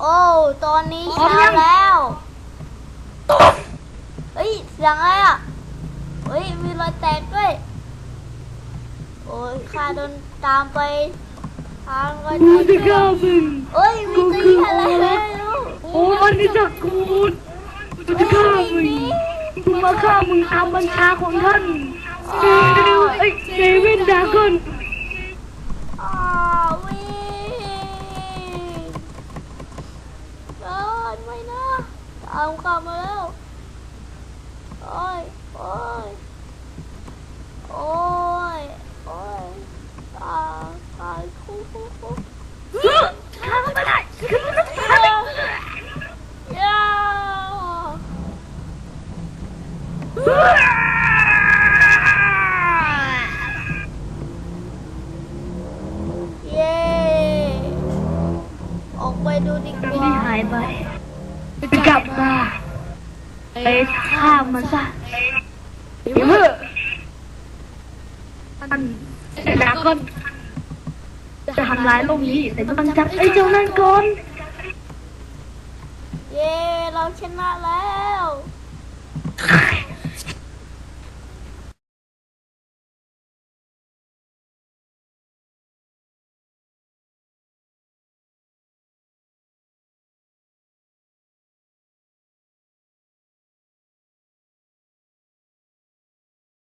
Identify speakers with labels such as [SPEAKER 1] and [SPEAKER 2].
[SPEAKER 1] โอ้ตอนนี้
[SPEAKER 2] พร้อม
[SPEAKER 1] เช้า
[SPEAKER 2] ยัง
[SPEAKER 1] แล้วเฮ้ยเสียงอะไรอะเฮ้ยมีรอยแตกด้วย โอ้ยข้าโดนตามไปทางรอยแต
[SPEAKER 2] กู
[SPEAKER 1] ก
[SPEAKER 2] จะ
[SPEAKER 1] ด้
[SPEAKER 2] ฆ่า
[SPEAKER 1] วย
[SPEAKER 2] มึง
[SPEAKER 1] เฮ้ยมีตัวนี้อะไรไม่รู้
[SPEAKER 2] โอ้มันนี่จักกูกูจะฆ่ามึงกูมาฆ่ามึงตามบัญชาของท่านเดวิลไอ้เดวิดดากอน
[SPEAKER 1] อ้าววิ่งเดินไม่นะ ตามกลับมาแล้ว โอ้ย โอ้ย โอ้ย โอ้ยตายตายคู่คู่คู่
[SPEAKER 2] ฆ่ามันไม่ได้ฆ่ามันไม่ได้
[SPEAKER 1] ยาเย้ ออกไปดูดีก
[SPEAKER 2] ที่
[SPEAKER 1] ว่า
[SPEAKER 2] หายไป กลับมาไปฆ่ามันซะเดี๋ยวเพื่อนดากอนจะทำร้ายโลกนี้แต่ต้องจับไอ้เจ้านั่นก่อน
[SPEAKER 1] เย้ เราชนะแล้ว